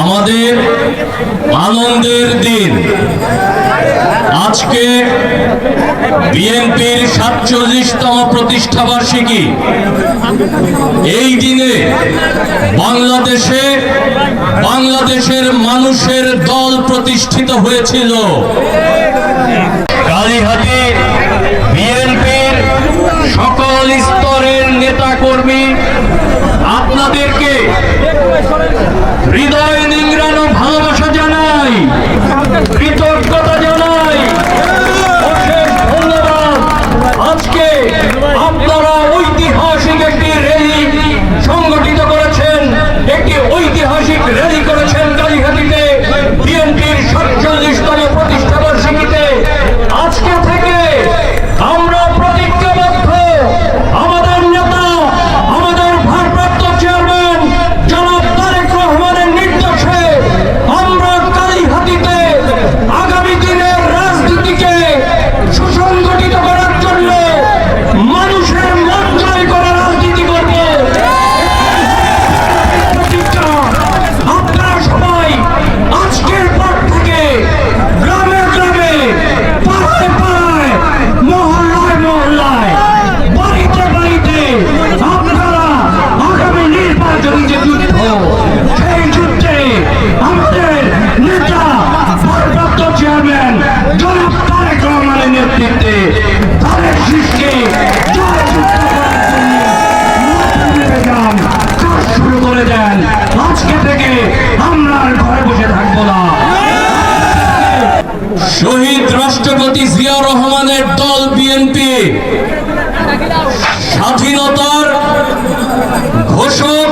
আমাদের আনন্দের দিন। আজকে বিএনপির সাতচল্লিশতম প্রতিষ্ঠা বার্ষিকী। এই দিনে বাংলাদেশে বাংলাদেশের মানুষের দল প্রতিষ্ঠিত হয়েছিল। কালীহাটি বিএনপির সকল স্তরের নেতাকর্মী আপনাদেরকে হৃদয় দেন আজকে থেকে আমরা ঘরে বসে থাকব না। শহীদ রাষ্ট্রপতি জিয়া রহমানের দল বিএনপি। স্বাধীনতার ঘোষক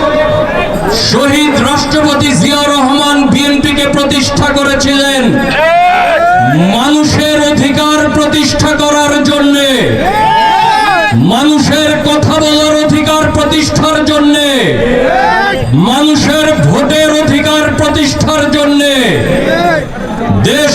শহীদ রাষ্ট্রপতি জিয়া রহমান বিএনপিকে প্রতিষ্ঠা করেছিলেন। মানুষের অধিকার প্রতিষ্ঠা করার জন্যে। মানুষের কথা বলার অধিকার প্রতিষ্ঠার জন্যে। মানুষের ভোটের অধিকার প্রতিষ্ঠার জন্যে দেশ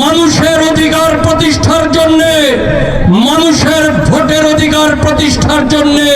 মানুষের অধিকার প্রতিষ্ঠার জন্যে মানুষের ভোটের অধিকার প্রতিষ্ঠার জন্যে।